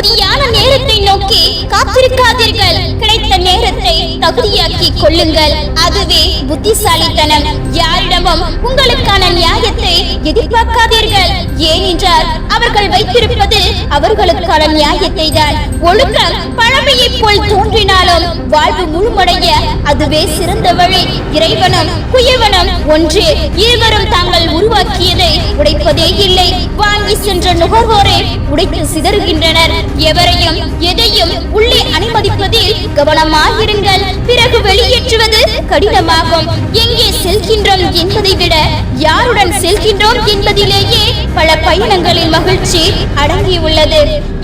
சரியான நேரத்தை நோக்கி காத்திருக்காதீர்கள். கிடைத்த நேரத்தை தகுதியாக்கி கொள்ளுங்கள். அதுவே புத்திசாலித்தனம். யாரிடமும் உங்களுக்கான நியாயத்தை எதிர்பார்க்காதீர்கள். ஏனென்றால் அவர்கள் வைத்திருப்பது அவர்களுக்கான நியாயத்தை தான் ஒழுக்கம் பழமையை போல் தோன்றினாலும் வாழ்வு முழுமடைய அதுவே சிறந்த வழி. இறைவனும் குயவனும் ஒன்று. இருவரும் தாங்கள் உருவாக்கியதை உடைப்பதே இல்லை. வாங்கி சென்ற நுகர்வோரை உடைத்து சிதறுகின்றனர். எவரையும் எதையும் உள்ளே அனுமதிப்பதில் கவனமாக இருங்கள் பிறகு வெளியேற்றுவது கடினமாகும். எங்கே செல்கின்றோம் என்பதை விட யாருடன் செல்கின்றோம் என்பதிலேயே பல பயணங்களின் மகிழ்ச்சி அடங்கியுள்ளது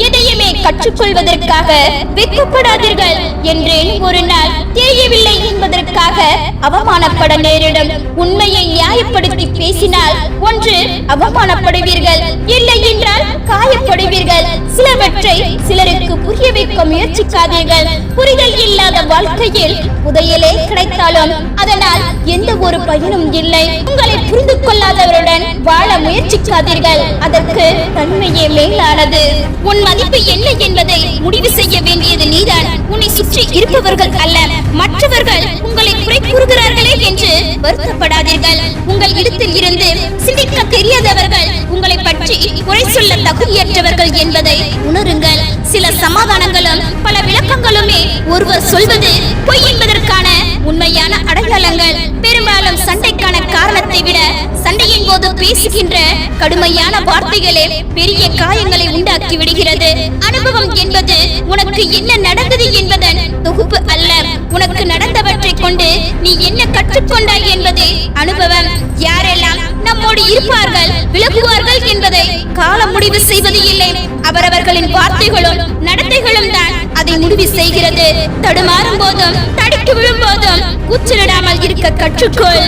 எதையுமே கற்றுக்கொள்வதற்காக வெட்கப்படாதீர்கள் என்றேன் ஒரு நாள். தெரியவில்லை என்பதற்காக அவமானப்பட நேரிடும். உண்மையை நியாயப்படுத்தி பேசினால் ஒன்று அவமானப்படுவீர்கள். இல்லை என்றால் காயப்படுவீர்கள். சிலவற்றை சிலருக்கு புரிய வைக்க முயற்சிக்காதீர்கள். புரிதல் இல்லாத வாழ்க்கையில் புதையலே கிடைத்தாலும் அதனால் எந்த ஒரு பயனும் இல்லை. உங்களை புரிந்து கொள்ளாதவருடன் வாழ முயற்சிக்காதீர்கள். அதற்கு தன்மையே மேலானது. உன் மதிப்பு என்ன என்பதை முடிவு செய்ய வேண்டியது நீதான். உன்னை சுற்றி இருப்பவர்கள் அல்ல. மற்றவர்கள் உங்களை குறை கூறுகிறார்களே என்று வருத்தப்படாதீர்கள். உங்கள் இடத்தில் இருந்து சிந்திக்க தெரியாதவர்கள் உங்களை பற்றி குறை சொல்ல தகுதியற்றவர்கள் என்பதை உணருங்கள். சில சமாதானங்களும் பல விளக்கங்களுமே ஒருவர் சொல்வது பொய் என்பதற்கான உண்மையான அடையாளங்கள். பெரும்பாலும் சண்டைக்கான காரணத்தை விட சண்டையின் போது பேசுகின்ற கடுமையான வார்த்தைகளே பெரிய காயங்களை உண்டாக்கி விடுகிறது. அனுபவம் என்பது உனக்கு என்ன நடந்தது என்பதன் தொகுப்பு அல்ல. உனக்கு நடந்தவற்றை கொண்டு நீ என்ன கற்றுக்கொண்டாய் என்பதே அனுபவம். யாரெல்லாம் நம்மோடு இருப்பார்கள் விலகுவார்கள் என்பதை காலம் முடிவு செய்வது இல்லை அவரவர்களின் வார்த்தைகளும் நடத்தைகளும் தான். அதை முடிவு செய்கிறது. தடுமாறும் போதும் தடுக்கி விழும் போதும் கூச்சலிடாமல் இருக்க கற்றுக்கொள்.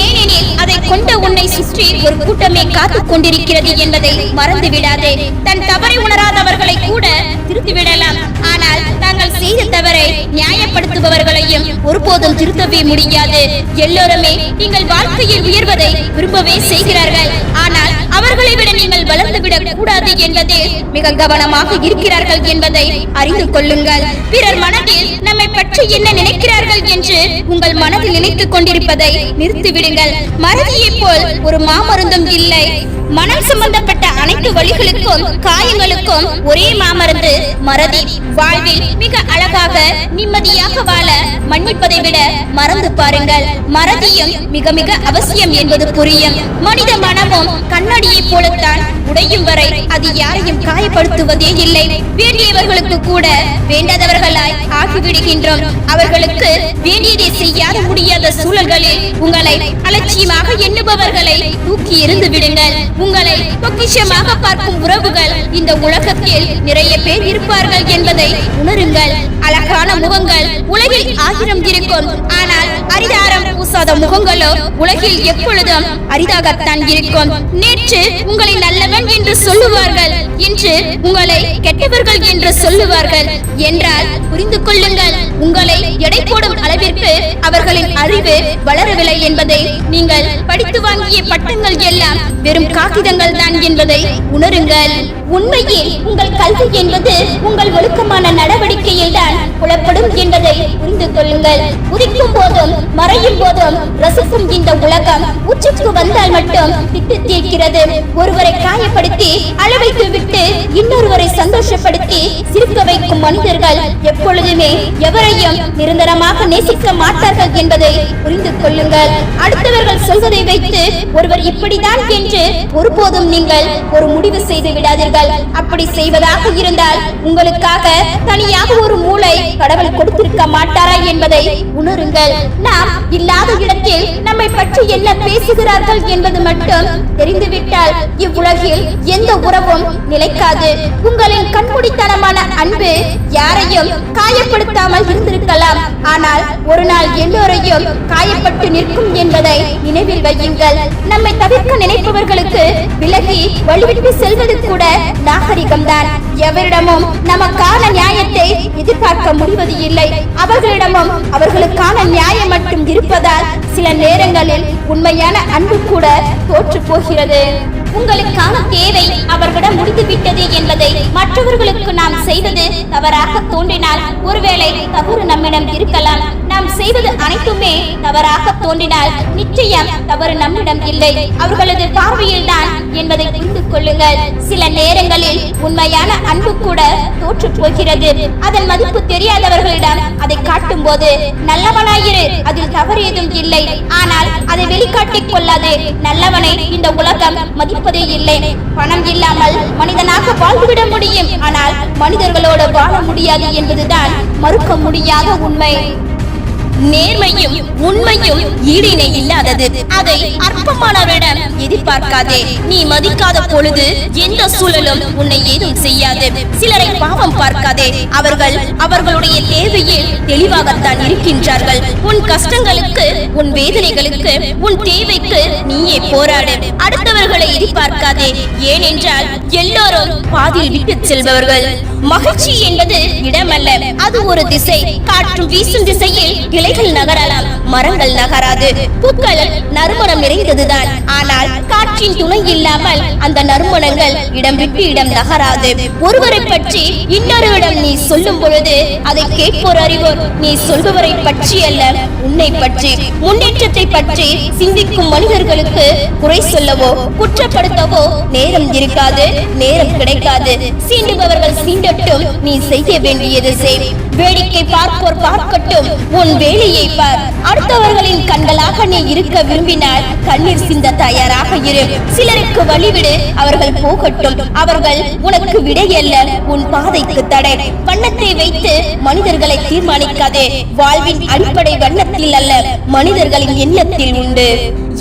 ஏனெனில் அதை கொண்ட உன்னை சுற்றி ஒரு கூட்டமே காத்துக் கொண்டிருக்கிறது என்பதை மறந்து விடாதே. தன் தவறை உணராதவர்களை கூட திருத்தி விடலாம். ஆனால் தாங்கள் செய்த தவறை நியாயப்படுத்துபவர்களையும் ஒருபோதும் திருத்தவே முடியாது. எல்லோருமே நீங்கள் வாழ்க்கையில் உயர்வதை விரும்பவே செய்கிறார்கள். ஆனால் அவர்களை விட நீங்கள் வளர்ந்து விடக் கூடாது என்பதே மிக கவனமாக இருக்கிறார்கள் என்பதை அறிந்து கொள்ளுங்கள். பிறர் மனதில் நம்மை பற்றி என்ன நினைக்கிறார்கள் என்று உங்கள் மனதில் நினைத்துக் கொண்டிருப்பதை நிறுத்திவிடுங்கள். மறதியை போல் ஒரு மாமருந்தும் இல்லை. மனம் சம்பந்தப்பட்ட அனைத்து வழிகளுக்கும் காயங்களுக்கும் ஒரே மாமருந்து மறதி வாழ்வில் மிக அழகாக நிம்மதியாக வாழ மன்னிப்பதை விட மறந்து பாருங்கள். மறதியும் மிக மிக அவசியம் என்பது புரியும். மனித மனமும் கண்ணாடியை போலத்தான் உடையும் வரை அது யாரையும் காயப்படுத்துவதே இல்லை. வேண்டியவர்களுக்கு கூட வேண்டாதவர்களாய் ஆகிவிடுகின்றோம். அவர்களுக்கு வேண்டியதை செய்யாத முடியாத சூழல்களில் உங்களை அலட்சியமாக எண்ணுபவர்களை தூக்கி இருந்து விடுங்கள். உங்களை பொக்கிஷமாக பார்க்கும் உறவுகள் இந்த உலகத்தில் நிறைய பேர் இருப்பார்கள் என்பதை உணருங்கள். அழகான முகங்கள் உலகில் ஆயிரம் இருக்கும். ஆனால் அரிதான பூசாத முகங்களோ உலகில் எப்பொழுதும் அரிதாகத்தான் இருக்கும். நேற்று உங்களை நல்லவன் என்று சொல்லுவார்கள் இன்று உங்களை கெட்டவர்கள் என்று சொல்லுவார்கள். என்றால் புரிந்து கொள்ளுங்கள் உங்களை எடை போடும் அளவிற்கு அவர்களின் அறிவு வளரவில்லை என்பதை நீங்கள் படித்து வாங்கிய பட்டங்கள் எல்லாம் வெறும் காகிதங்கள் தான் என்பதை உணருங்கள். உண்மையில் உங்கள் கல்வி என்பது உங்கள் ஒழுக்கமான நடவடிக்கையில் தான் புலப்படும் என்பதை புரிந்து கொள்ளுங்கள். உதிக்கும் போதும் மறையும் போதும் ரசிக்கும் இந்த உலகம் உச்சத்துக்கு வந்தால் மட்டும் திட்டு தீர்க்கிறது. ஒருவரை காயப்படுத்தி அளவைத்து விட்டு இன்னொருவரை சந்தோஷப்படுத்தி சிரிக்க வைக்கும் மனிதர்கள் எப்பொழுதுமே எவரையும் நிரந்தரமாக நேசிக்க மாட்டார்கள் என்பதை புரிந்து கொள்ளுங்கள். அடுத்தவர்கள் சொல்வதை வைத்து ஒருவர் இப்படிதான் என்று ஒருபோதும் நீங்கள் ஒரு முடிவு செய்து விடாதீர்கள். அப்படி செய்வதாக இருந்தால் உங்களுக்காக தனியாக ஒரு மூளை கடவுள் கொடுத்திருக்க மாட்டாரா என்பதை உணருங்கள். நாம் இல்லாத இடத்தில் நம்மை பற்றி என்ன பேசுகிறார்கள் என்பது மட்டும் தெரிந்துவிட்டால் இவ்வுலகில் எந்த உறவும் நிலைக்காது. உங்களின் கண்மூடித்தனமான அன்பு யாரையும் காயப்படுத்தாமல் இருந்திருக்கலாம். ஆனால் ஒரு நாள் எல்லோரையும் காயப்பட்டு நிற்கும் என்பதை நினைவில் வையுங்கள். நம்மை தவிர்க்க நினைப்பவர்களுக்கு விலகி வழிவிட்டு செல்வது கூட நாகரிகம்தான். எவரிடமும் நமக்கான நியாயத்தை எதிர்பார்க்க முடிவது இல்லை. அவர்களிடமும் அவர்களுக்கான நியாயம் மட்டும் இருப்பதால் சில நேரங்களில் உண்மையான அன்பு கூட தோற்று போகிறது. உங்களுக்கான தேவை அவர்களிடம் முடிந்துவிட்டது என்பதை மற்றவர்களுக்கு நாம் செய்தது தவறாக தோன்றினால் ஒருவேளை தவறு நம்மிடம் இருக்கலாம். நாம் செய்வது அனைத்துமே தவறாக தோன்றினால் நிச்சயம் தவறு நம்மிடம் இல்லை. அவர்களது பார்வையில் தான் என்பதை புரிந்து கொள்ளுங்கள். சில நேரங்களில் உண்மையான அன்பு கூட தோற்று போகிறது. அதன் மதிப்பு தெரியாதவர்களிடம் அதை காட்டும் போது நல்லவனாயிரு அதில் தவறு ஏதும் இல்லை. ஆனால் அதை வெளிக்காட்டிக் கொள்ளாது. நல்லவனை இந்த உலகம் மதிப்பு மதிப்பதே இல்லை. பணம் இல்லாமல் மனிதனாக வாழ்ந்துவிட முடியும். ஆனால் மனிதர்களோடு வாழ முடியாது என்பதுதான் மறுக்க முடியாத உண்மை. நேர்மையும் உண்மையும் ஈடினை இல்லாதது. அதை அற்பமானவரிடம் எதிர்பார்க்காதே. நீ மதிக்காத பொழுது எந்த சூழலும் உன்னை ஏதும் செய்யாது. சிலரை பாவம் பார்க்காதே. அவர்கள் அவர்களுடைய தேவையில் தெளிவாகத்தான் இருக்கின்றார்கள். உன் கஷ்டங்களுக்கு உன் வேதனைகளுக்கு உன் தேவைக்கு நீயே போராடு. அடுத்த அடுத்தவர்களை எதிர்பார்க்காதே. ஏனென்றால் எல்லோரும் பாதியில் விட்டு செல்பவர்கள். மகிழ்ச்சி என்பது இடமல்ல. அது ஒரு திசை. காற்றும் வீசும் திசையில் இலைகள் நகரலாம். மரங்கள் நகராது. பூக்கள் நறுமணம் நிறைந்ததுதான். ஆனால் காற்றின் துணை இல்லாமல் அந்த நறுமணங்கள் இடம் விட்டு இடம் நகராது. ஒருவரை பற்றி இன்னொருவிடம் நீ சொல்லும் பொழுது அதை கேட்போர் அறிவோர். நீ சொல்பவரை பற்றி அல்ல உன்னை பற்றி. முன்னேற்றத்தை பற்றி சிந்திக்கும் மனிதர்களுக்கு குறை சொல்லவோ குற்றப்படுத்தவோ நேரம் இருக்காது நேரம் கிடைக்காது. சீண்டுபவர்கள் சீண்டட்டும் நீ செய்ய வேண்டியது செய் வேடிக்கை பார்ப்போர் பார்க்கட்டும். உன் வேலையை பார். அடுத்தவர்களின் கண்களாக நீ இருக்க விரும்பினால் கண்ணீர் சிந்த தயாராக இரு. சிலருக்கு வழிவிடு அவர்கள் போகட்டும். அவர்கள் உனக்கு விடையல்ல உன் பாதைக்கு தடை. வண்ணத்தை வைத்து மனிதர்களை தீர்மானிக்காதே. வாழ்வின் அடிப்படை வண்ணத்தில் அல்ல மனிதர்களின் எண்ணத்தில் உண்டு.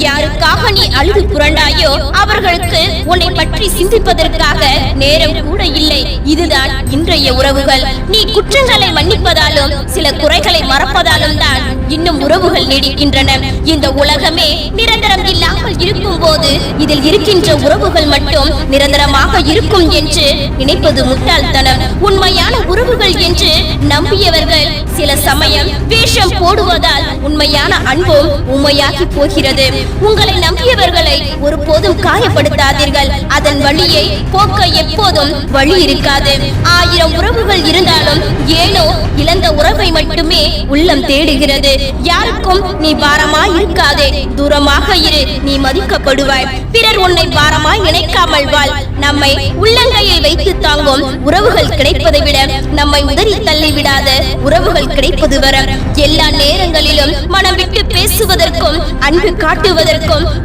யாருக்காக நீ அழுது புரண்டாயோ அவர்களுக்கு உன்னை பற்றி சிந்திப்பதற்காக நேரம் கூட இல்லை. இதுதான் இன்றைய உறவுகள். நீ குற்றங்களை மன்னிப்பதாலும் சில குறைகளை மறப்பதாலும் தான் இன்னும் உறவுகள் நீடிக்கின்றன. இந்த உலகமே நிரந்தரம் இல்லாமல் இருக்கும் போது இதில் இருக்கின்ற உறவுகள் மட்டும் நிரந்தரமாக இருக்கும் என்று நினைப்பது முட்டாள்தனம். உண்மையான உறவுகள் என்று நம்பியவர்கள் சில சமயம் வேஷம் போடுவதால் உண்மையான அன்பும் உண்மையாகி போகிறது. உங்களை நம்பியவர்களை ஒருபோதும் காயப்படுத்தாதீர்கள். அதன் வழியை போக்க எப்போதும் வழி இருக்காது. ஆயிரம் உறவுகள் இருந்தாலும் ஏனோ இழந்த உறவை மட்டுமே உள்ளம் தேடுகிறது. யாருக்கும் நீ பாரமா இருக்காதே. தூரமாக இரு நீ மதிக்கப்படுவாய். பிறர் உன்னை பாரமா நினைக்காமல் வாழ். நம்மை உள்ளங்கையை வைத்து தாங்கும் உறவுகள் கிடைப்பதை விட நம்மை உதறி தள்ளி விடாத உறவுகள் கிடைப்பது வர எல்லா நேரங்களிலும் மனம் விட்டு பேசுவதற்கும் அன்பு காட்டுவதற்கும்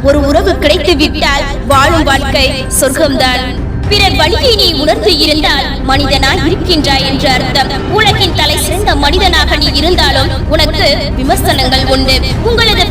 ஒரு உறவு கிடைத்து விட்டால் வாழும் வாழ்க்கை சொர்க்கம்தான். பிறர் வழியை நீ உணர்ந்து இருந்தால் மனிதனாய் இருக்கின்றாய் என்று அர்த்தம். உலகின் தலை சிறந்த மனிதனாக நீ இருந்தாலும் உனக்கு விமர்சனங்கள் உண்டு. உங்களது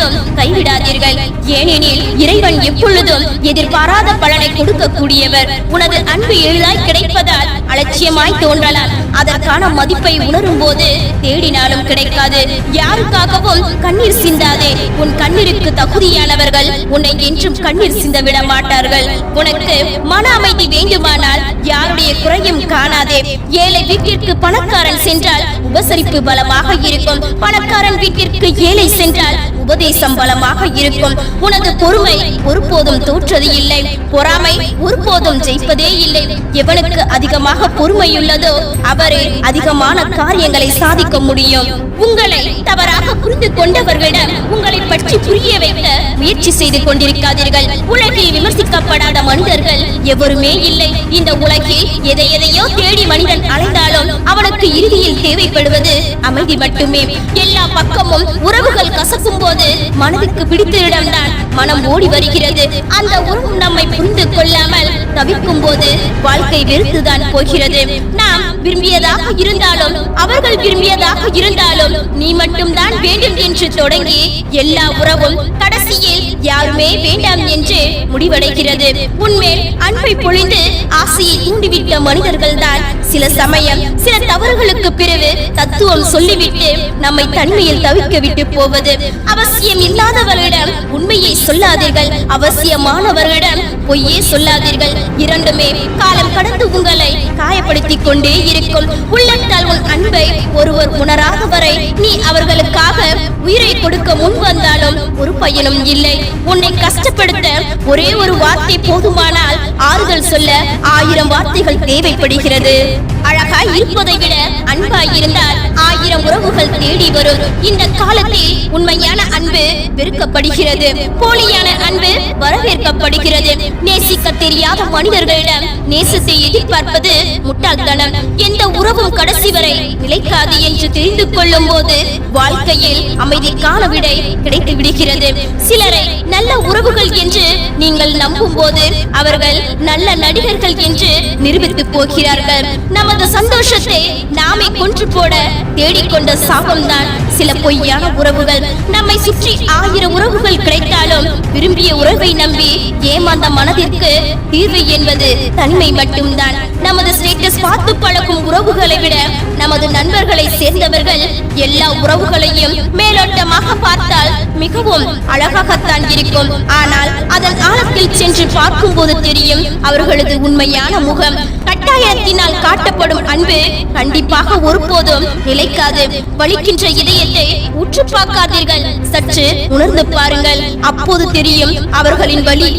எப்பொழுதும் கைவிடாதீர்கள். ஏனெனில் இறைவன் எப்பொழுதும் எதிர்பாராத பலனை கொடுக்கக்கூடியவர். உனது அன்பு எளிதாய் கிடைப்பதால் அலட்சியமாய் தோன்றலாம். அதற்கான மதிப்பை உணரும் போது தேடினாலும் கிடைக்காது. யாருக்காகவும் கண்ணீர் சிந்தாதே. உன் கண்ணீருக்கு தகுதியானவர்கள் உன்னை என்றும் கண்ணீர் சிந்த விட மாட்டார்கள். உனக்கு மன அமைதி வேண்டுமானால் யாருடைய குறையும் காணாதே. ஏழை வீட்டிற்கு பணக்காரன் சென்றால் உபசரிப்பு பலமாக இருக்கும். பணக்காரன் வீட்டிற்கு ஏழை சென்றால் உபதே சம்பளமாக இருக்கும். உனது பொறுமை ஒருபோதும் தோற்றது இல்லை. பொறாமை ஒருபோதும் ஜெயிப்பதே இல்லை. எவனுக்கு அதிகமாக பொறுமையுள்ளதோ அவரே அதிகமான காரியங்களை சாதிக்க முடியும். உங்களை தவறாக புரிந்து கொண்டவர்களிடம் உங்களை பற்றி புரிய வைக்க முயற்சி செய்து கொண்டிருக்காதீர்கள். உலகில் விமர்சிக்கப்படாத மனிதர்கள் எவருமே இல்லை. இந்த உலகில் எதை எதையோ தேடி மனிதன் அலைந்தாலும் அவனுக்கு இறுதியில் தேவைப்படுவது அமைதி மட்டுமே. எல்லா பக்கமும் உறவுகள் கசக்கும் போது மனதுக்கு பிடித்த இடம்தான் மனம் ஓடி வருகிறது. அந்த உறவும் நம்மை புரிந்து கொள்ளாமல் தவிக்கும் போது வாழ்க்கை வெறுத்துதான் போகிறது. நாம் விரும்பியதாக இருந்தாலும் அவர்கள் விரும்பியதாக இருந்தாலும் நீ மட்டும்தான் வேண்டும் என்று தொடங்கி எல்லா உறவும் கடைசியில் யாருமே வேண்டாம் என்று முடிவடைகிறது. உன்மேல் அன்பை பொழிந்து ஆசையை தூண்டிவிட்ட மனிதர்கள் தான் சில சமயம் சில தவறுகளுக்கு பிறகு தத்துவம் சொல்லிவிட்டு நம்மை தனிமையில் தவிக்க விட்டு போவது. அவசியம் இல்லாதவர்களிடம் உண்மையை சொல்லாதீர்கள். அவசியமானவர்களிடம் பொய்யே சொல்லாதீர்கள். இரண்டுமே காலம் கடந்து உங்களை காயப்படுத்திக் கொண்டே இருக்கும். உள்ளத்தால் உன் அன்பை ஒருவர் உணராத வரை நீ அவர்களுக்காக உயிரை கொடுக்க முன் வந்தாலும் ஒரு பயனும் இல்லை. உன்னை கஷ்டப்படுத்த ஒரே ஒரு வார்த்தை போதுமானால் ஆறுதல் சொல்ல ஆயிரம் வார்த்தைகள் தேவைப்படுகிறது. அழகாய் இருப்பதை விட அன்பாய் இருந்தால் ஆயிரம் உறவுகள் தேடி வரும். இந்த காலத்தில் உண்மையான அன்பு வெறுக்கப்படுகிறது. போலியான அன்பு வரவேற்கப்படுகிறது. நேசிக்க தெரியாத மனிதர்களிடம் நேசத்தை எதிர்பார்ப்பது முட்டாள்தனம். எந்த உறவும் கடைசி வரை நிலைக்காது என்று தெரிந்து கொள்ளும் போது வாழ்க்கையில் அமைதிக்கான விடை கிடைத்து விடுகிறது. சிலரை நல்ல உறவுகள் என்று நீங்கள் நம்பும் போது அவர்கள் நல்ல நடிகர்கள் என்று நிரூபித்து போகிறார்கள். நமது சந்தோஷத்தை நாமே கொன்று போட தேடிக்கொண்ட சாபம்தான் சில பொய்யான உறவுகள். நம்மை சுற்றி ஆயிரம் உறவுகள் கிடைத்தாலும் விரும்பிய உறவை நம்பி ஏமாந்த மனதிற்கு தீர்வு என்பது தனிமை மட்டும்தான். நமது ஸ்டேட்டஸ் பார்த்து பழகும் உறவுகளை விட நமது நண்பர்களை சேர்ந்தவர்கள் எல்லா உறவுகளையும் மேலோட்டமாக பார்த்தால் மிகவும் அழகாகத்தான் இருக்கும். ஆனால் அதன் ஆழத்தில் சென்று பார்க்கும் போது தெரியும் அவர்களது உண்மை உண்மையான முகம். கட்டாயத்தினால் காட்டப்படும் அன்பு கண்டிப்பாக ஒருபோதும் நிலைக்காது. வலிக்கின்ற இதயத்தை உற்று பார்க்காதீர்கள். சற்று உணர்ந்து பாருங்கள். அப்போது தெரியும் அவர்களின் வலி.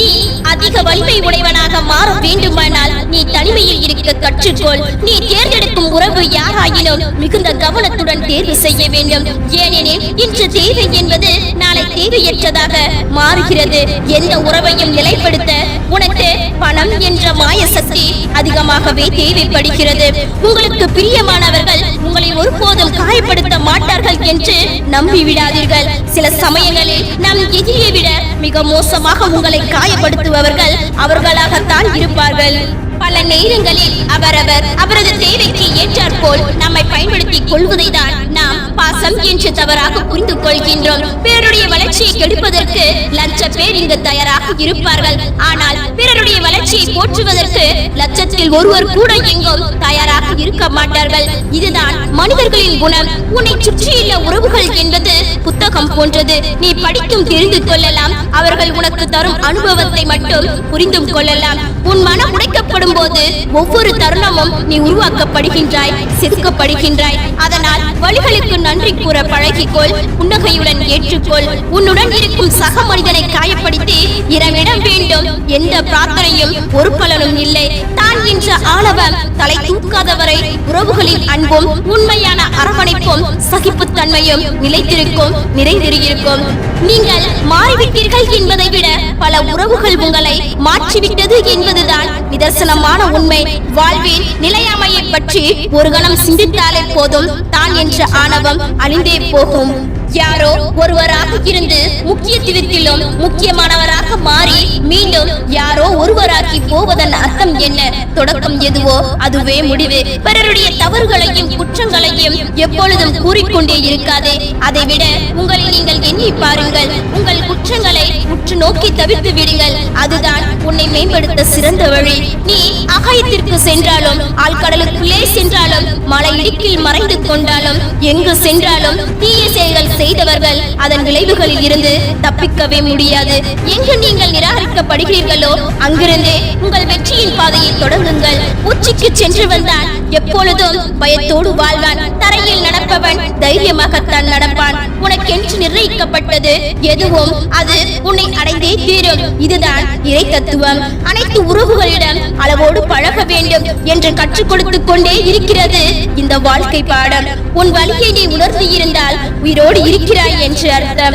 நீ அதிக வலிமை உடையவனாக மாற வேண்டுமானால் நீ தனிமையில் இருக்க கற்றுக்கொள். நீ தேர்ந்தெடுக்கும் உறவு யாராயினும் மிகுந்த கவனத்துடன் தேர்வு செய்ய வேண்டும். ஏனெனில் இன்று தேவை என்பது நாளை தேவையற்றதாக மாறுகிறது. எந்த உறவையும் நிலைப்படுத்த உனக்கு பணம் என்ற மாய சக்தி அதிகமாகவே தேவைப்படுகிறது. உங்களுக்கு பிரியமானவர்கள் உங்களை ஒருபோதும் காயப்படுத்த மாட்டார்கள் என்று நம்பி விடாதீர்கள் சில சமயங்களில் நம் எதிரியை விட மிக மோசமாக உங்களை காயப்படுத்துபவர்கள் அவர்களாகத்தான் இருப்பார்கள். பல நேரங்களில் அவரவர் அவரது தேவைக்கு ஏற்றாற்போல் நம்மை பயன்படுத்திக் கொள்வதை தான் நாம் பாசம் என்று தவறாக புரிந்து கொள்கின்றோம் பிறருடைய வளர்ச்சியை கெடுப்பதற்கு லட்ச பேர் இங்கு தயாராக இருப்பார்கள். ஆனால் பிறருடைய வளர்ச்சியை போற்றுவதற்கு லட்சத்தில் ஒருவர் கூட எங்கும் தயாராக இருக்க மாட்டார்கள். இதுதான் மனிதர்களின் குணம். உன்னை சுற்றியுள்ள உறவுகள் என்பது புத்தகம் போன்றது. நீ படிக்கும் தெரிந்து கொள்ளலாம். அவர்கள் உனக்கு தரும் அனுபவத்தை மட்டும் புரிந்தும் கொள்ளலாம். உன் மனம் உடைக்கப்படும் போது ஒவ்வொரு தருணமும் நீ உருவாக்கப்படுகின்றாய் செதுக்கப்படுகின்றாய். அதனால் வழிகளுக்கு நன்றி கூற பழகிக்கொள் புன்னகையுடன் ஏற்றுக்கொள். உன்னுடன் இருக்கும் சக மனிதனை காயப்படுத்தி இரவிடம் வேண்டும். எந்த பிரார்த்தனையும் ஒரு பலனும் இல்லை. நான் என்ற ஆணவம் தலை தூக்காதவரை உறவுகளின் அன்பும் உண்மையான அரவணைப்பும் சகிப்புத்தன்மையும் நிலைத்திருக்கும் நிறைந்திருக்கும் நீங்கள் மாறிவிட்டீர்கள் என்பதை விட பல உறவுகள் உங்களை மாற்றிவிட்டது என்பதுதான் நிதர்சனமான உண்மை. வாழ்வில் நிலையாமையை பற்றி ஒரு கணம் சிந்தித்தாலே போதும் தான் என்ற ஆணவம் அழிந்தே போகும். யாரோ ஒருவராக இருந்து முக்கியத்துவத்திலும் முக்கியமானவராக மாறி மீண்டும் யாரோ ஒருவராக்கி போவதன் அர்த்தம் என்ன? தொடக்கம் எதுவோ? அதுவே முடிவு. பிறருடைய தவறுகளையும் குற்றங்களையும் எப்பொழுதும் கூறிக்கொண்டே இருக்காதே. அதைவிட உங்களை நீங்கள் எண்ணி பாருங்கள். உங்கள் குற்றங்களை உற்று நோக்கி தவிர்த்து விடுங்கள். அதுதான் உன்னை மேம்படுத்த சிறந்த வழி. நீ அகாயத்திற்கு சென்றாலும் ஆழ்கடலுக்குள்ளே சென்றாலும் மலை இடுக்கில் மறைந்து கொண்டாலும் எங்கு சென்றாலும் தீய செயல்கள் செய்தவர்கள் அதன் விளைவு விளைவுகளில் இருந்து தப்பிக்கவே முடியாது. எங்கு நீங்கள் நிராகரிக்கப்படுகிறீர்களோ அங்கிருந்தே உங்கள் வெற்றியின் பாதையை தொடங்குங்கள். உச்சிக்கு சென்று வந்தால் எப்பொழுதும் பயத்தோடு வாழ்வான். தரையில் நடப்பவன் தைரியமாகத்தான் நடப்பான். உனக்கென்று நிர்ணயிக்கப்பட்டது. எதுவும் அது உன்னை அடைந்தே தீரும். இதுதான் இறை தத்துவம். அனைத்து உறவுகளிடம் அளவோடு பழக வேண்டும் என்று கற்றுக் கொடுத்துக் கொண்டே இருக்கிறது இந்த வாழ்க்கை பாடம். உன் வழியை நீ உணர்ந்து இருந்தால் உயிரோடு இருக்கிறாய் என்று அர்த்தம்.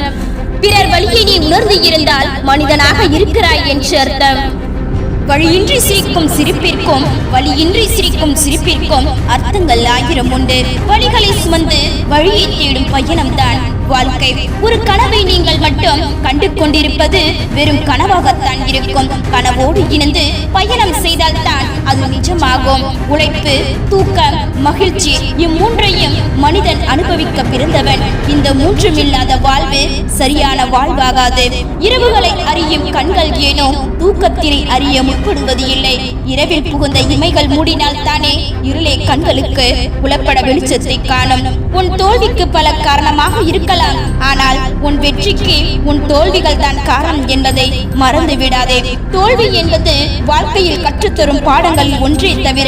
பிறர் வழியை நீ உணர்ந்து இருந்தால் மனிதனாக இருக்கிறாய் என்று அர்த்தம். வழியின்றி சிரிக்கும் சிரிப்பிற்கும் வழியின்றி சிரிக்கும் சிரிப்பிற்கும் அர்த்தங்கள் ஆயிரம் உண்டு. வழிகளை சுமந்து வழியை தேடும் பயணம்தான். வாழ்க்கை. ஒரு கனவை நீங்கள் மட்டும் கண்டு கொண்டிருப்பது வெறும் கனவாகத்தான் இருக்கும். கனவோடு இணைந்து பயணம் செய்தால்தான் அது உழைப்பு தூக்கம் மகிழ்ச்சி இம்மூன்றையும் மனிதன் அனுபவிக்க பிறந்தவன். இந்த மூன்றும் இல்லாத வாழ்வு சரியான வாழ்வாகாது. இரவுகளை அறியும் கண்கள் ஏனோ தூக்கத்தினை அறிய முற்படுவது இல்லை. இரவில் புகுந்த இமைகள் மூடினால் தானே இருளே கண்களுக்கு புலப்பட வெளிச்சத்தை காணும். உன் தோல்விக்கு பல காரணமாக இருக்கலாம். ஆனால் உன் வெற்றிக்கு உன் தோல்விகள் தான் காரணம் என்பதை மறந்து விடாதே தோல்வி என்பது வாழ்க்கையில் கற்றுத்தரும் பாடங்கள் ஒன்றே தவிர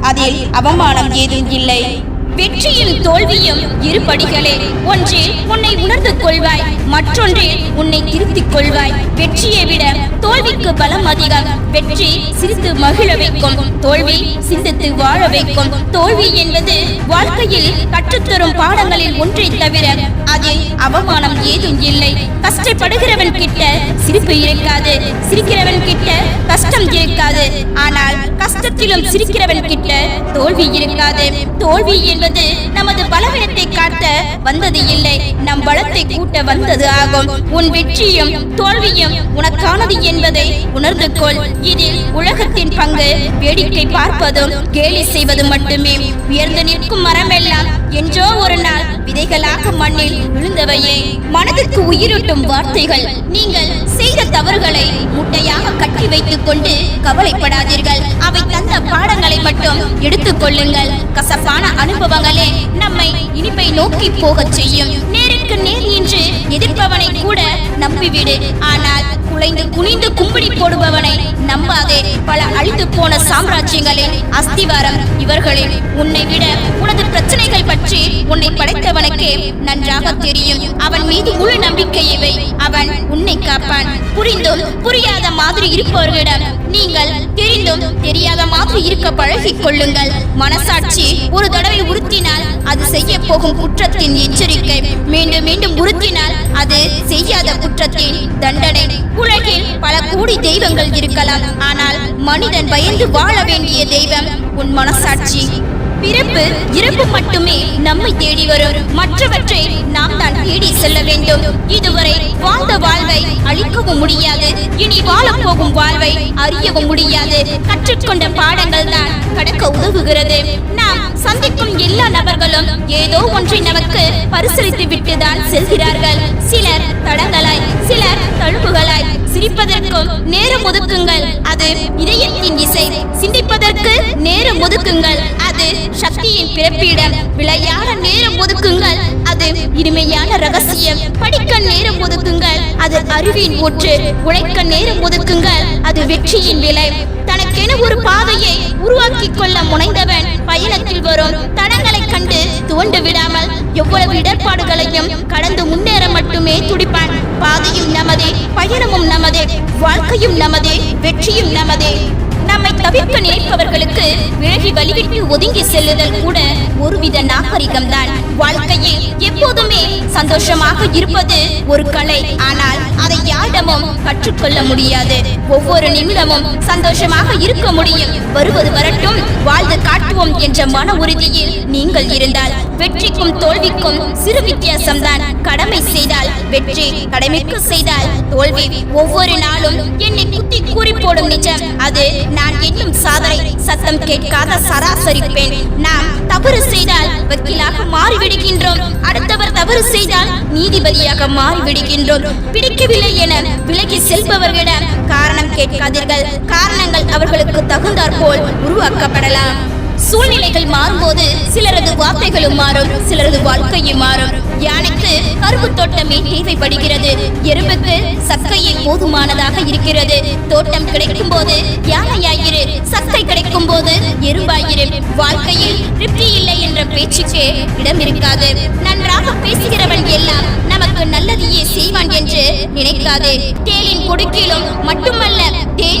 அதில் அவமானம் ஏதும் இல்லை. வெற்றியும் தோல்வியும் இரு படிகளே. ஒன்றில் உன்னை உணர்ந்து கொள்வாய் மற்றொன்றில் உன்னை திருத்திக் கொள்வாய். வெற்றியை விட தோல்விக்கு பலம் அதிகம். வெற்றி சிரித்து மகிழ வைக்கும். தோல்வி சிந்தித்து வாழ வைக்கும். தோல்வி என்பது வாழ்க்கையில் கற்றுத்தரும் பாடங்களில் ஒன்றை தவிர அதில் அவமானம் ஏதும் இல்லை. கஷ்டப்படுகிறவன் கிட்ட சிரிப்பு இருக்காது. சிரிக்கிறவன் கிட்ட கஷ்டம் இருக்காது. ஆனால் கஷ்டத்திலும் சிரிக்கிறவன் கிட்ட தோல்வி இருக்காது. தோல்வி என்பது என்பது நமது பலவீனத்தை காட்ட வந்தது இல்லை. நம் பலத்தை கூட்ட வந்தது ஆகும். உன் வெற்றியும் தோல்வியும் உனக்கானது என்பதை உணர்ந்து கொள். இதில் உலகத்தின் பங்கு வேடிக்கை பார்ப்பதும் கேலி செய்வது மட்டுமே. உயர்ந்து நிற்கும் மரமெல்லாம் என்றோ ஒரு நாள் விதைகளாக மண்ணில் விழுந்தவையே. மனதிற்கு உயிரூட்டும் வார்த்தைகள் நீங்கள் செய்த தவறுகளை முட்டையாக கட்டி வைத்துக் கொண்டு கவலைப்படாதீர்கள். அவை பாடங்களை மட்டும் எடுத்துக் கொள்ளுங்கள் கசப்பான அனுபவங்களே நம்மை இனிப்பை நோக்கி போகச் செய்யும். நேருக்கு நேர் என்று எதிர்ப்பவனை கூட நம்பிவிடு. ஆனால் குலைந்து குனிந்து கும்பிடி போடுபவனை நம்பாதே பல அழிந்து போன சாம்ராஜ்யங்களின் அஸ்திவாரம். இவர்களே உன்னை விட உனது பிரச்சனைகள் பற்றி உன்னை படைத்தவனுக்கே நன்றாக தெரியும். அவன் மீது முழு நம்பிக்கையை வை அவன் உன்னை காப்பான். புரிந்தும் புரியாத மாதிரி இருப்பவர்களிடம் நீங்கள் தெரிந்தும் தெரியாத மாதிரி இருக்க பழகிக் கொள்ளுங்கள். மனசாட்சி ஒரு தடவை உறுத்தினால் அது செய்ய போகும் குற்றத்தின் எச்சரிக்கை. மீண்டும் மீண்டும் உறுத்தினால் அது செய்யாத குற்றத்தின் தண்டனை. உலகில் பல கூடி தெய்வங்கள் இருக்கலாம். ஆனால் மனிதன் பயந்து வாழ வேண்டிய தெய்வம் உன் மனசாட்சி. பிறப்பு இறப்பு மட்டுமே நம்மை தேடி வரும். மற்றவற்றை நாம் தான் தேடி செல்ல வேண்டும். இதுவரை வாழ்ந்த வாழ்வை அழிக்கவும் முடியாது. இனி வாழப் போகும் வாழ்வை அறியவும் முடியாது. கற்றுக்கொண்ட பாடங்கள் தான் கடக்க உதவுகிறது. நாம் சந்திக்கும் எல்லா நபர்களும் ஏதோ ஒன்றை நமக்கு பரிசளித்து விட்டுதான் செல்கிறார்கள். சிலர் தடங்களாய் சிலர் தழும்புகளாய் சிரிப்பதற்கும் நேரம் ஒதுக்குங்கள். அது இதயத்தின் இசை. சிந்திப்பதற்கு நேரம் ஒதுக்குங்கள். சக்தியின் பிறப்பிடம் விளையாட நேரம் ஒதுக்குங்கள். அது இனிமையான ரகசியம். படிக்க நேரம் ஒதுக்குங்கள். அது அறிவின் ஊற்று உழைக்க நேரம் ஒதுக்குங்கள். அது வெற்றியின் விலை. தனக்கென ஒரு பாதையை உருவாக்கிக் கொள்ள முனைந்தவன் பயணத்தில் வரும். தடங்களை கண்டு துவண்டு விடாமல் எவ்வளவு இடர்பாடுகளையும் கடந்து முன்னேற மட்டுமே துடிப்பான். பாதையும் நமதே பயணமும் நமதே வாழ்க்கையும் நமதே வெற்றியும் நமதே. நம்மை தவிர்க்க நினைப்பவர்களுக்கு விலகி வழிவிட்டு ஒதுங்கி செல்லுதல் கூட ஒருவித நாகரிகம் தான் வாழ்க்கையில் எப்போதுமே சந்தோஷமாக இருப்பது ஒரு கலை. ஆனால் அதை யாரிடமும் கற்றுக்கொள்ள முடியாது. ஒவ்வொரு நிமிடமும் சந்தோஷமாக இருக்க முடியும். வருவது வரட்டும் வாழ்ந்து காட்டுவோம் என்ற மன உறுதியில் நீங்கள் இருந்தால் வெற்றிக்கும் தோல்விக்கும் சிறு வித்தியாசம்தான் கடமை செய்தால் வெற்றி கடமைக்கு செய்தால் தோல்வி. ஒவ்வொரு நாளும் என்னை குத்தி கூறி போடும் நிஜம். அது நான் என்னும் சாதனை. சத்தம் கேட்காத சராசரி பெண் நாம் தவறு செய்தால் வக்கீலாக மாறிவிடுகின்றோம். அடுத்தவர் தவறு செய்தால் நீதிபதியாக மாறிவிடுகின்றோம். பிடிக்கவில்லை என விலகி செல்பவர்களிடம் காரணம் கேட்காதீர்கள். காரணங்கள் அவர்களுக்கு தகுந்தாற்போல் உருவாக்கப்படலாம். சூழ்நிலைகள் மாறும்போது சிலரது வார்த்தைகளும் மாறும் சிலரது வாழ்க்கையும் மாறும். யானைக்கு கரும்பு தோட்டமே தேவைப்படுகிறது. எறும்புக்கு சக்கையே போதுமானதாக இருக்கிறது. தோட்டம் கிடைக்கும் போது யானையாயிரு சக்கை கிடைக்கும் போது எறும்பாயிரு. வாழ்க்கையில் திருப்தி இல்லை என்ற பேச்சுக்கே இடம் இருக்காது. நன்றாக பேசுகிறவன் எல்லாம் நமக்கு நல்லதையே செய்வான் என்று நினைக்காது. தேனின் கொடுக்கிலும் மட்டுமல்ல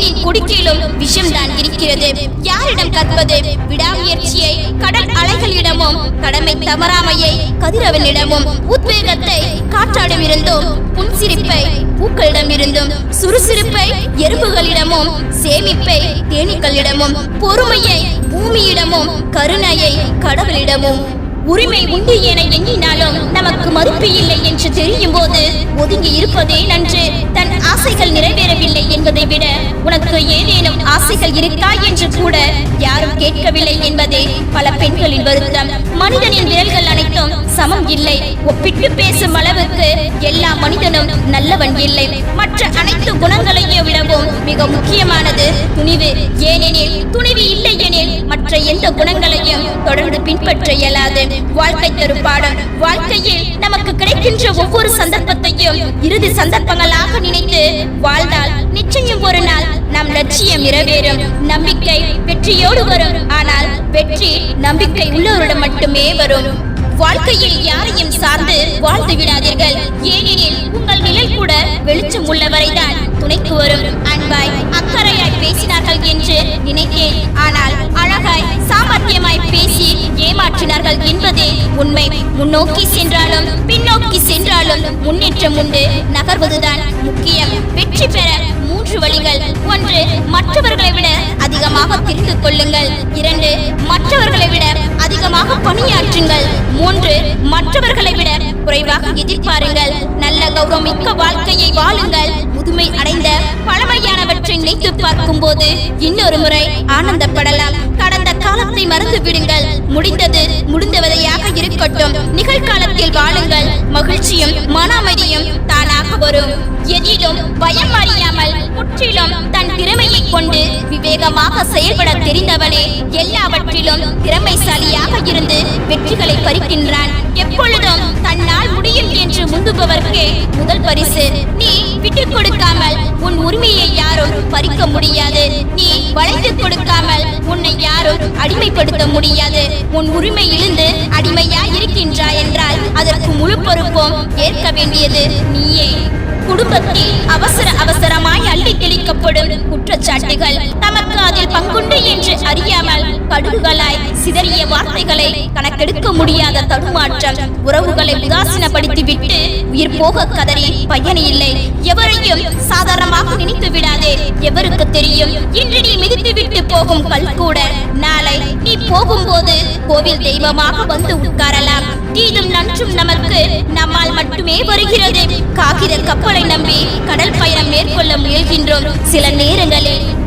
தேனின் விஷம் விஷம்தான் இருக்கிறது. யாரிடம் கற்பது? விடாமுயற்சியை கடல் அலைகளிடமும் கடமை தவறாமையை கதிரவனிடமும் உத்வேகத்தை காற்றாடமிருந்தும் புன்சிரிப்பை பூக்களிடமிருந்தும் சுறுசுறுப்பை எறும்புகளிடமும் சேமிப்பை தேனீக்களிடமும் பொறுமையை பூமியிடமும் கருணையை கடவுளிடமும் உரிமை உண்டு என எண்ணினாலும் நமக்கு மறுப்பு இல்லை என்று தெரியும் போது ஒதுங்கி இருப்பதே நன்று. தன் ஆசைகள் நிறைவேறவில்லை என்பதை விட உனக்கு ஏதேனும் ஆசைகள் இருக்கா என்று கூட யாரும் கேட்கவில்லை என்பதே பல பெண்களின் வருத்தம். மனிதனின் விரல்கள் அனைத்தும் சமம் இல்லை. ஒப்பிட்டு பேசும் அளவுக்கு எல்லா மனிதனும் நல்லவன் இல்லை. மற்ற அனைத்து குணங்களையும் விடவும் மிக முக்கியமானது துணிவு. ஏனெனில் துணிவு இல்லை எனில் மற்ற எந்த குணங்களையும் தொடர்ந்து பின்பற்ற இயலாது. வாழ்க்கை தரும் பாடம் வாழ்க்கையில் நமக்கு கிடைக்கின்ற ஒவ்வொரு சந்தர்ப்பத்தையும் இறுதி சந்தர்ப்பங்களாக நினைத்து வாழ்ந்தால் நிச்சயம் ஒரு நாள் நம் லட்சியம் நிறைவேறும். நம்பிக்கை வெற்றியோடு வரும். ஆனால் வெற்றி நம்பிக்கை உள்ளவரிடம் மட்டுமே வரும். வாழ்க்கையில் யாரையும் சார்ந்து வாழ்ந்து விடாதீர்கள். ஏனெனில் உங்கள் நிழல் கூட வெளிச்சம் உள்ளவரைதான் துணைக்கு வரும் அன்பாய் அக்கறையாய் பேசினார்கள் என்று நினைத்தேன். ஆனால் அழகாய் சாமர்த்தியமாய் பேசி ஏமாற்றினார்கள் என்பதே உண்மை. முன்னோக்கி சென்றாலும் பின்னோக்கி சென்றாலும் முன்னேற்றம் உண்டு. நகர்வதுதான் முக்கியம். வெற்றி பெற மூன்று வழிகள். ஒன்று மற்றவர்களை விட அதிகமாக தெரிந்து கொள்ளுங்கள். இரண்டு மற்றவர்களை விட அதிகமாக பணியாற்றுங்கள். மூன்று மற்றவர்களை விட குறைவாக எதிர்பாருங்கள். நல்ல கௌரவமிக்க வாழ்க்கையை வாழுங்கள். முதுமை அடைந்த பழமையானவற்றை நினைத்து பார்க்கும் போது இன்னொரு முறை ஆனந்தப்படலாம். கடந்த காலத்தை மறந்து விடுங்கள். முடிந்தது முடிந்தவதையாக இருக்கட்டும். நிகழ்காலத்தில் வாழுங்கள். மகிழ்ச்சியும் மன அமைதியும் தானாக வரும். எதிலும் பயம் அறியாமல் முற்றிலும் தன் திறமையை கொண்டு விவேகமாக செயல்பட தெரிந்தவனே எல்லாவற்றிலும் திறமைசாலியாக இருந்து வெற்றிகளை பறிக்கின்றான். எப்பொழுதும் தன்னால் முடியும் என்று முந்துபவர்க்கே முதல் பரிசு. நீ விட்டுக் கொடுக்காமல் உன் உரிமையை யாரும் பறிக்க முடியாது. நீ வளைத்து கொடுக்காமல் உன்னை யாரும் அடிமைப்படுத்த முடியாது. உன் உரிமை இழந்து அடிமையா இருக்கின்றாய் என்றார். அதற்கு முழு பொறுப்பும் ஏற்க வேண்டியது நீயே. குடும்பத்தில் அவசர அவசரமாய் அள்ளி தெளிக்கப்படும் குற்றச்சாட்டுகள் தமக்கு அதில் பங்குண்டு என்று அறியாமல் கடுகுகளாய் சிதறிய வார்த்தைகளை கணக்கெடுக்க முடியாத தடுமாற்றம் உறவுகளை உதாசீனப்படுத்திவிட்டு உயிர் போக கதறி பயன் இல்லை. எவரையும் சாதாரணமாக நினைத்து விடாதே. எவருக்கு தெரியும்? இன்று நீ மிதித்து விட்டு போகும் கல் கூட. நாளை நீ போகும்போது கோவில் தெய்வமாக வந்து உட்காரலாம். தீதும் நன்றும் நமக்கு நம்மால் மட்டுமே வருகிறது. காகித கப்பலை நம்பி கடல் பயணம் மேற்கொள்ள முயல்கின்றோம். சில நேரங்களில்